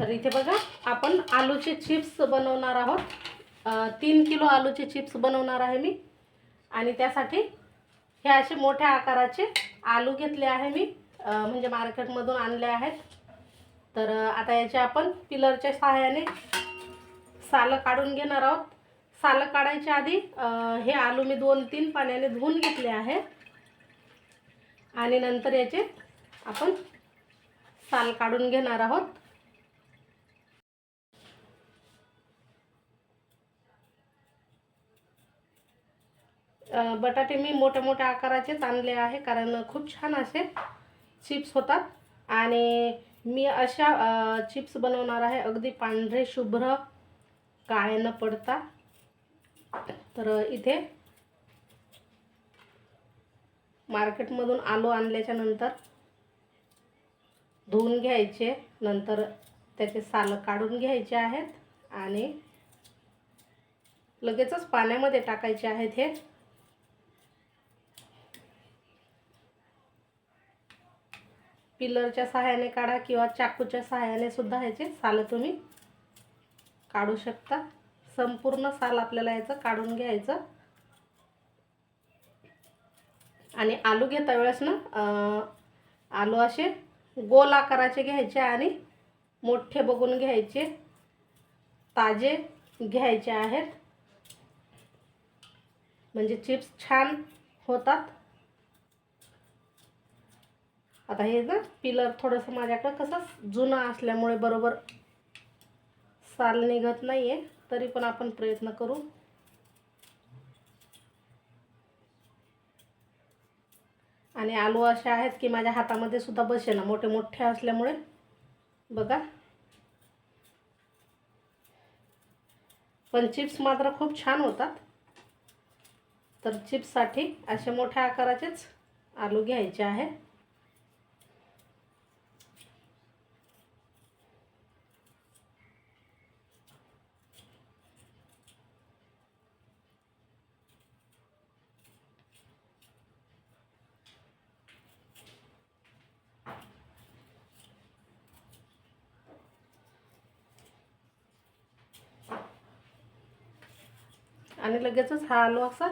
तर इथे बघा आपण आलूचे चिप्स बनवणार आहोत. तीन किलो आलूचे चिप्स बनवणार आहे मी. आणि त्यासाठी हे असे मोठ्या आकाराचे आलू घेतले आहे मी म्हणजे मार्केटमधून आणले आहेत. तर आता याचे आपण पिलरच्या सहाय्याने सालं काढून घेणार आहोत. सालं काढायच्या आधी हे आलू मी दोन तीन पाण्याने धुवून घेतले आहे. आणि नंतर याचे आपण साल काढून घेणार आहोत. बटाटे मी मोठ्या मोठ्या आकाराचेच आणले आहे कारण खूप छान असे चिप्स होतात. आणि मी अशा चिप्स बनवणार आहे अगदी पांढरे शुभ्र काळे न पडता. तर इथे मार्केटमधून आलू आणल्याच्या नंतर धुवून घ्यायचे नंतर त्याचे सालं काढून घ्यायचे आहेत. आणि लगेचच पाण्यामध्ये टाकायचे आहेत हे. पिलरच्या सहाय्याने काढा किंवा चाकूच्या सहाय्याने सुद्धा ह्याचे सालं तुम्ही काढू शकता. संपूर्ण साल आपल्याला याचं काढून घ्यायचं. आणि आलू घेता वेळेस ना आलू असे गोल आकाराचे घ्यायचे आणि मोठे बघून घ्यायचे ताजे घ्यायचे आहेत. म्हणजे चिप्स छान होतात. आता हे ना पिलर थोडंसं माझ्याकडं कसं जुनं असल्यामुळे बरोबर साल निघत नाही आहे तरी पण आपण प्रयत्न करू. आणि आलू असे आहेत की माझ्या हातामध्ये सुद्धा बसेना मोठे मोठे असल्यामुळे. बघा. पण चिप्स मात्र खूप छान होतात. तर चिप्ससाठी असे मोठ्या आकाराचेच आलू घ्यायचे आहे. आणि लगेचच हा आलू असा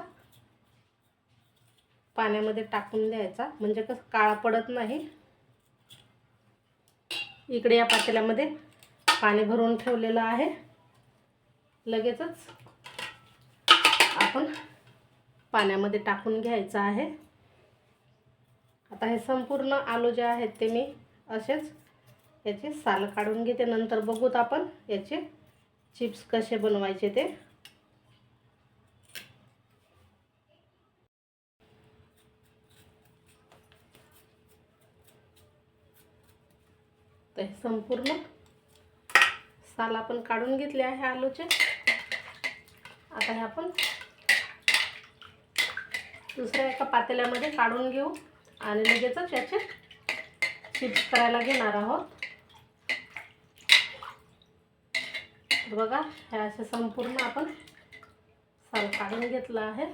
पाण्यामध्ये टाकून द्यायचा. म्हणजे कसं काळा पडत नाही. इकडे या पातेल्यामध्ये पाणी भरून ठेवलेलं आहे. लगेचच आपण पाण्यामध्ये टाकून घ्यायचं आहे. आता हे संपूर्ण आलू जे आहेत ते मी असेच याचे साल काढून घेते. नंतर बघूत आपण याचे चिप्स कसे बनवायचे ते. संपूर्ण. साल आपण काढून घेतले आहे आलूचे. आता हे आपण दुसऱ्या एका पातेल्यामध्ये काढून घेऊ आणि लगेचच याचे चिप्स करायला घेणार आहोत. बघा हे असे संपूर्ण आपण साल काढून घेतलं आहे.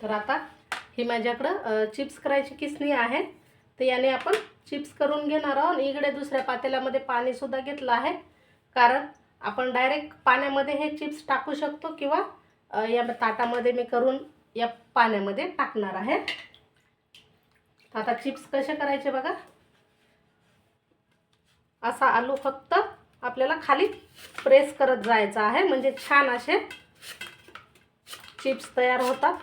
तर आता ही माझ्याकडं चिप्स करायची किसणी आहे. तर याने आपण चिप्स करून घेणार आहोत. आणि इकडे दुसऱ्या पातेल्यामध्ये पाणीसुद्धा घेतलं आहे. कारण आपण डायरेक्ट पाण्यामध्ये हे चिप्स टाकू शकतो किंवा या ताटामध्ये मी करून या पाण्यामध्ये टाकणार आहे. तर आता चिप्स कसे करायचे बघा. असा आलू फक्त आपल्याला खाली प्रेस करत जायचा आहे. म्हणजे छान असे चिप्स तयार होतात.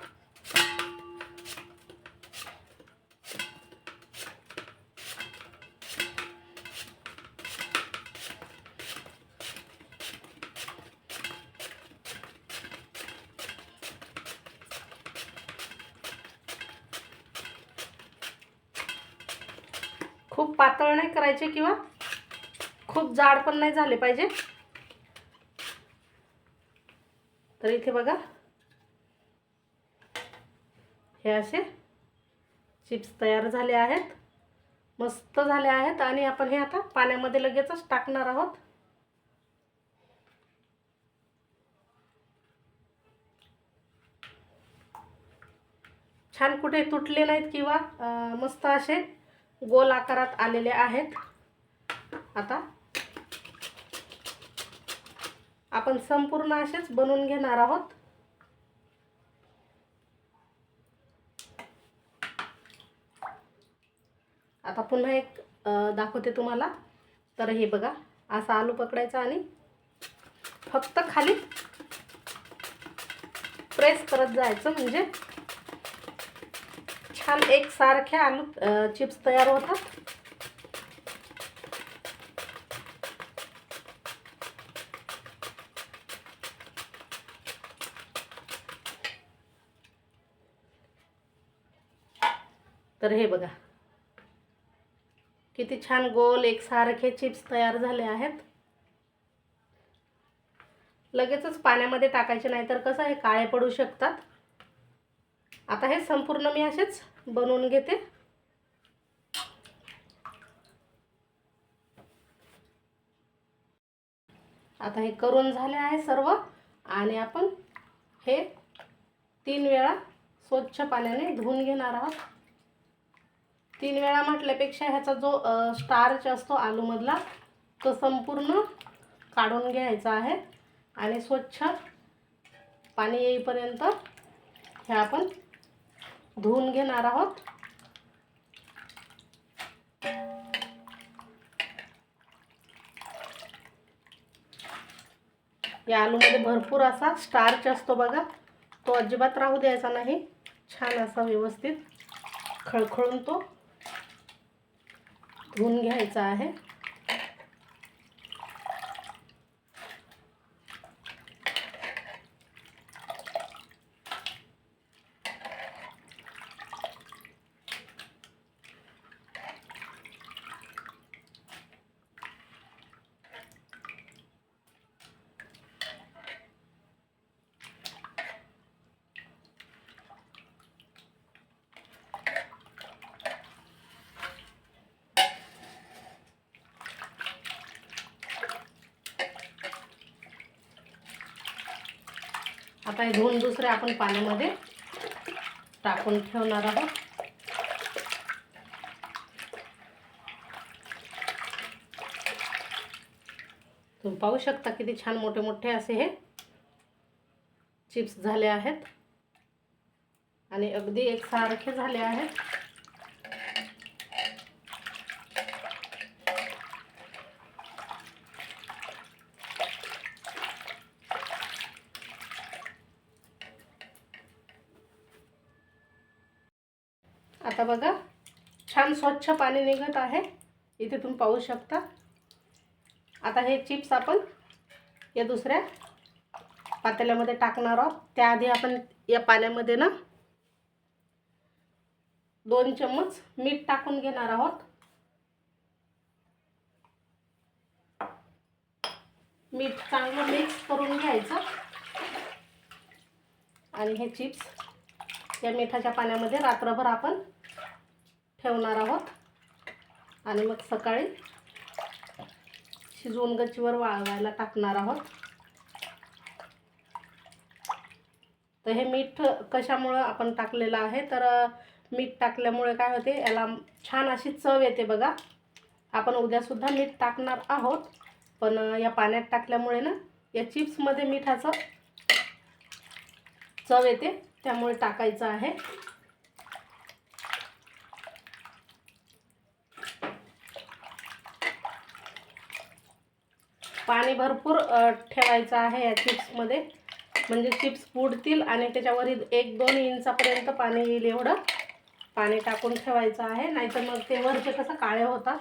खूप पातळ नाही करायचे किंवा खूप जाड पण नाही झाले पाहिजे. तर इथे बघा. हे असे चिप्स तयार झाले आहेत. मस्त झाले आहेत आणि आपण हे आता पाण्यामध्ये लगेचच टाकणार आहोत. छान कुठे तुटले नाहीत किंवा मस्त असे गोल आकारात आलेले आहेत. आता आपण संपूर्ण असेच बनवून घेणार आहोत. आता पुन्हा एक दाखवते तुम्हाला. तर हे बघा असा आलू पकडायचा आणि फक्त खाली प्रेस करत जायचं म्हणजे छान एकसारख्या आलू चिप्स तयार होतात. तर हे बघा. किती छान गोल एकसारखे चिप्स तयार झाले आहेत. लगेचच पाण्यामध्ये टाकायचे नाही तर कसं हे काळे पडू शकतात. आता हे संपूर्ण मी असेच बनवून घेते. आता हे करून झाले आहे सर्व आणि आपण हे तीन वेळा स्वच्छ पाण्याने धुवून घेणार आहोत. तीन वेळा म्हटल्यापेक्षा ह्याचा जो स्टार्च असतो आलूमधला तो संपूर्ण काढून घ्यायचा आहे आणि स्वच्छ पाणी येईपर्यंत हे आपण धुवून घेणार आहोत. या आलूमध्ये भरपूर असा स्टार्च असतो बघा. तो अजिबात राहू द्यायचा नाही. छान असा व्यवस्थित खळखळून तो धुवून घ्यायचा आहे. आता हे धुवून दुसरे आपण पाण्यामध्ये टाकून ठेवणार आहोत. तुम्ही पाहू शकता किती छान मोठे मोठे असे हे चिप्स झाले आहेत. आणि अगदी एकसारखे झाले आहेत आता बघा छान स्वच्छ पाणी निघत आहे. इथे तुम्ही पाहू शकता. आता हे चिप्स आपण या दुसऱ्या पातेल्यामध्ये टाकणार आहोत. त्याआधी आपण या पाण्यामध्ये ना दोन चम्मच मीठ टाकून घेणार आहोत. मीठ चांगलं मिक्स करून घ्यायचं. आणि हे चिप्स या मिठाच्या पाण्यामध्ये रात्रभर आपण ठेवणार आहोत. आणि मग सकाळी शिजवून गच्चीवर वाळवायला टाकणार आहोत. तर हे मीठ कशामुळं आपण टाकलेलं आहे? तर मीठ टाकल्यामुळे काय होते? याला छान अशी चव येते बघा. आपण उद्यासुद्धा मीठ टाकणार आहोत. पण या पाण्यात टाकल्यामुळे ना या चिप्समध्ये मिठाचं चव येते. त्यामुळे टाकायचं आहे. पाणी भरपूर ठेवायचं आहे या चिप्समध्ये. म्हणजे चिप्स बुडतील आणि त्याच्यावरील एक दोन इंचापर्यंत पाणी येईल एवढं. पाणी टाकून ठेवायचं आहे नाहीतर मग ते वरचे कसं काळे होतात.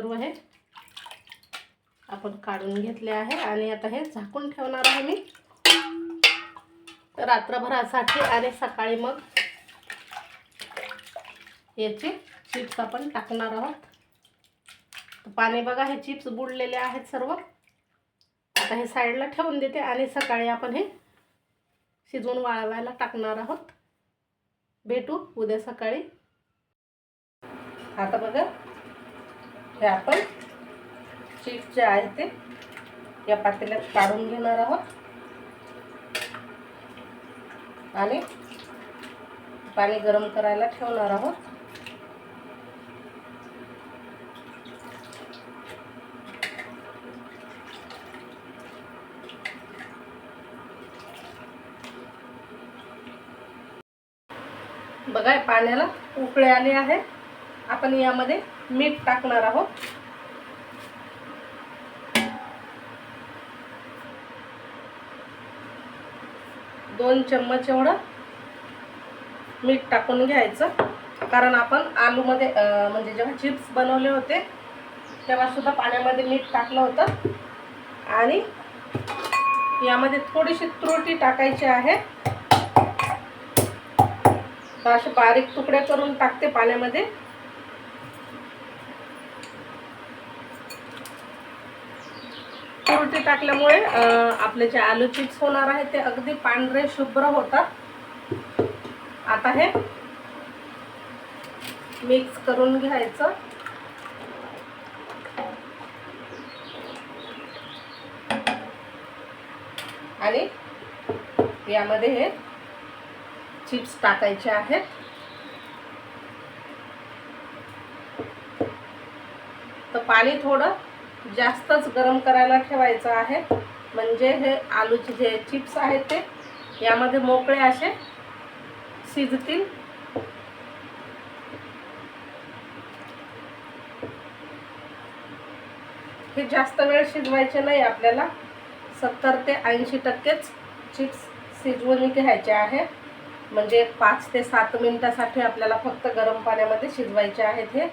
सर्व हे आपण काढून घेतले आहे आणि आता हे झाकून ठेवणार आहे मी. रात्रभरासाठी आणि सकाळी मग याचे चिप्स आपण टाकणार आहोत. पाणी बघा हे चिप्स बुडलेले आहेत सर्व. आता आता हे साईडला ठेवून देते आणि सकाळी आपण हे शिजवून वाळवायला टाकणार आहोत. भेटू उद्या सकाळी. आता बघा हे आपण चिप्स जे आहे ते. या पातेल्यात काढून घेणार आहोत. आणि पाणी गरम करायला ठेवणार आहोत. बघा पाण्याला उकळे आले आहे. आपण यामध्ये मीठ टाकणार आहोत. दोन चम्मच एवढं मीठ टाकून घ्यायचं. कारण आपण आलूमध्ये म्हणजे जेव्हा चिप्स बनवले होते तेव्हा सुद्धा पाण्यामध्ये मीठ टाकलं होतं. आणि यामध्ये थोडीशी त्रुटी टाकायची आहे. तर असे बारीक तुकडे करून टाकते पाण्यामध्ये. तुरटी टाकल्यामुळे आपले जे आलू चिप्स होणार आहे ते अगदी पांढरे शुभ्र होतात. आता हे मिक्स करून घ्यायचं. आणि यामध्ये हे चिप्स टाकायचे आहेत. तर पाणी थोडं जास्तच गरम करायला ठेवायचं आहे. म्हणजे हे आलूचे जे चिप्स आहेत ते यामध्ये मोकळे असे शिजतील. हे जास्त वेळ शिजवायचे नाही आपल्याला. सत्तर ते ऐंशी टक्केच चिप्स शिजवून घ्यायचे आहे. म्हणजे पाच ते सात मिनिटासाठी आपल्याला फक्त गरम पाण्यामध्ये शिजवायचे आहेत हे.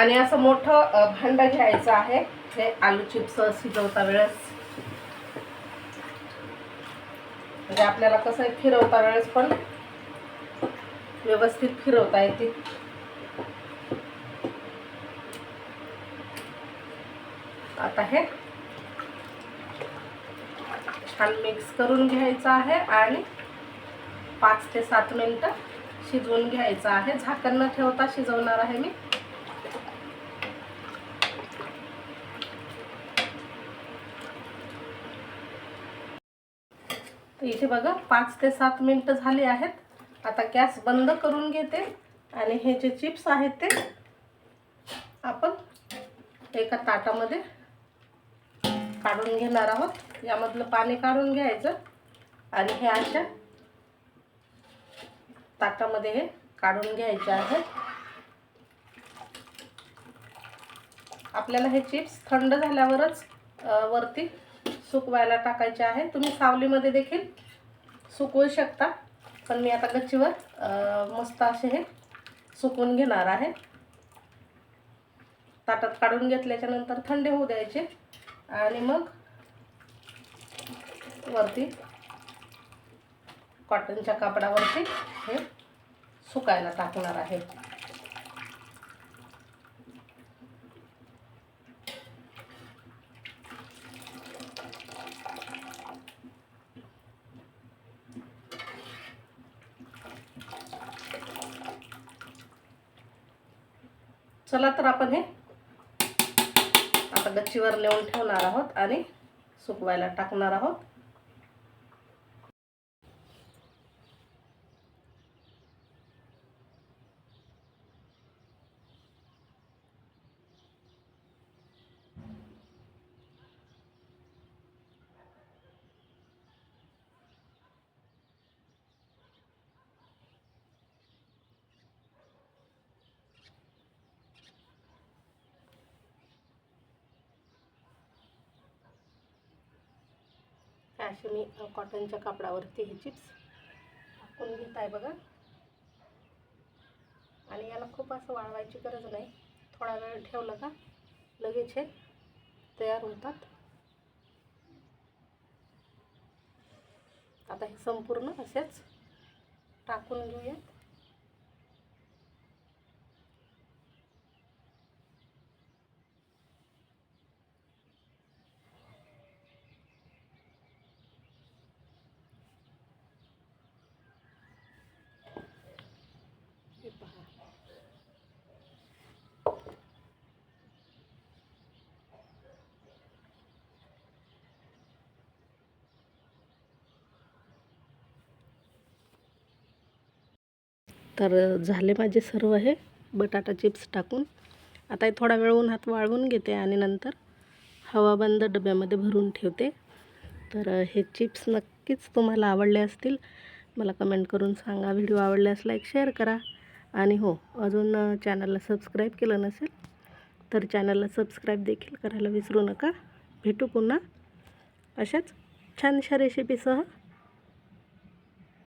आणि असं मोठं भांडं घ्यायचं आहे. हे आलू चिप्स शिजवता वेळेस. म्हणजे आपल्याला कसं आहे फिरवता वेळेस पण व्यवस्थित फिरवता येते. आता हे छान मिक्स करून घ्यायचं आहे आणि पाच ते सात मिनटं शिजवून घ्यायचं आहे. झाकण न ठेवता शिजवणार आहे मी. तर इथे बघा पाच ते सात मिनटं झाले आहेत. आता गॅस बंद करून घेते आणि हे जे चिप्स आहेत ते आपण एका ताटामध्ये काढून घेणार आहोत. यामधलं पाणी काढून घ्यायचं आणि हे अशा ताटामध्ये हे काढून घ्यायचे आहे. आपल्याला हे चिप्स थंड झाल्यावरच वरती सुकवायला टाकायचे आहे. तुम्ही सावलीमध्ये देखील सुकवू शकता. पण मी आता गच्चीवर मस्त असे हे सुकवून घेणार आहे. ताटात काढून घेतल्याच्यानंतर थंड होऊ द्यायचे. आणि मग वरती कॉटनच्या कापडावरती हे सुकायला टाकणार आहे. चला तर आपण हे आता गच्चीवर नेऊन ठेवणार आहोत आणि सुकवायला टाकणार आहोत. असे मी कॉटनच्या कापडावरती हे चिप्स टाकून घेत आहे बघा. आणि याला खूप असं वाळवायची गरज नाही. थोडा वेळ ठेवलं का लगेच हे तयार होतात. आता हे संपूर्ण असेच टाकून घेऊयात. तर झाले माझे सर्व हे. बटाटा चिप्स टाकून. आता हे थोडा वेळ उन्हात वाळवून घेते आणि नंतर हवाबंद डब्यामध्ये भरून ठेवते. तर हे चिप्स नक्कीच तुम्हाला आवडले असतील. मला कमेंट करून सांगा. व्हिडिओ आवडल्यास लाईक शेअर करा. आणि हो अजून चॅनलला सबस्क्राईब केलं नसेल तर चॅनलला सबस्क्राईब देखील करायला विसरू नका. भेटू पुन्हा अशाच छानशा रेसिपीसह